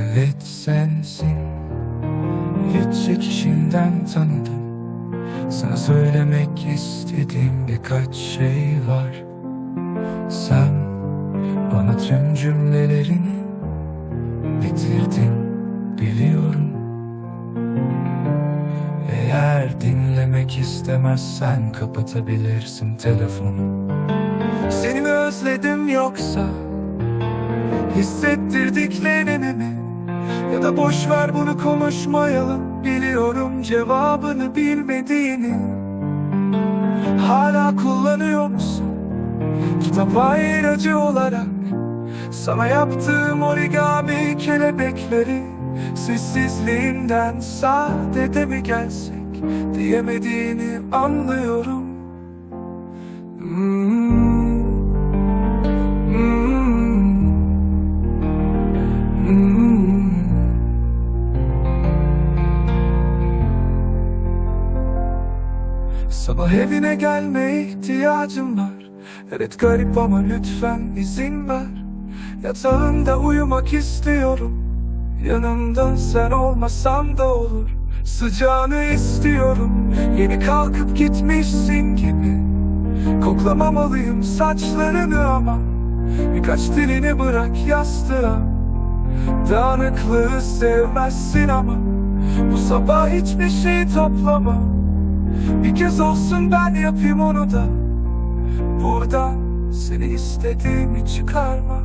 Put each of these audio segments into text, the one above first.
Evet sensin. Hiç çekişinden tanıdım. Sana söylemek istediğim birkaç şey var. Sen bana tüm cümlelerini bitirdin biliyorum. Eğer dinlemek istemezsen kapatabilirsin telefonu. Seni mi özledim yoksa Hissettirdiklerini Ya da boş ver bunu konuşmayalım. Biliyorum cevabını bilmediğini. Hala kullanıyor musun? Kitap ayracı olarak. Sana yaptığım origami kelebekleri Sessizliğinden sadede mi gelsek Diyemediğini anlıyorum Sabah evine gelmeye ihtiyacım var. Evet garip ama lütfen izin ver. Yatağımda uyumak istiyorum. Yanımda sen olmasan da olur. Sıcağını istiyorum. Yeni kalkıp gitmişsin gibi. Koklamamalıyım saçlarını ama. Birkaç dilini bırak yastığa Dağınıklığı sevmezsin ama. Bu sabah hiçbir şey toplama Bir kez olsun ben yapayım onu da Burada seni istediğimi çıkarma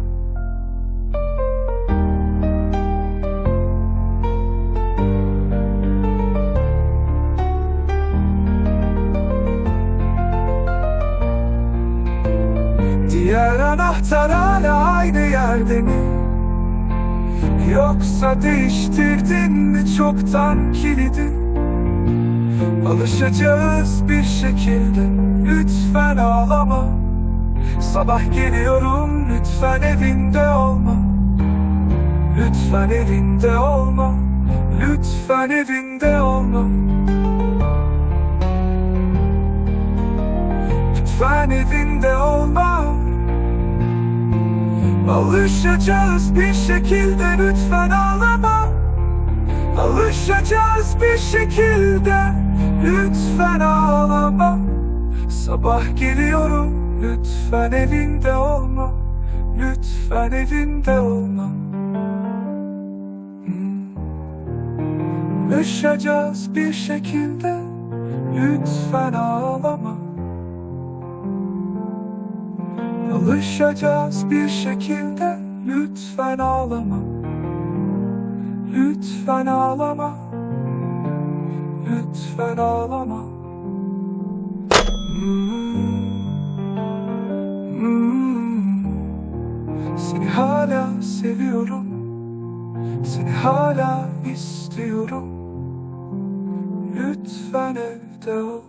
Diğer anahtar hala aynı yerde mi? Yoksa değiştirdin mi çoktan kilidi? Alışacağız bir şekilde. Lütfen ağlama. Sabah geliyorum lütfen evinde olma. Lütfen evinde olma. Lütfen evinde olma. Lütfen evinde olma. Alışacağız bir şekilde lütfen ağlama. Alışacağız bir şekilde lütfen ağlama. Sabah geliyorum. Lütfen evinde olma. Lütfen evinde olma. Hmm. Bir şekilde. Lütfen ağlama. Alışacağız bir şekilde. Lütfen ağlama. Lütfen ağlama Lütfen ağlama Hmm. Hmm. Seni hala seviyorum Seni hala istiyorum Lütfen evde ol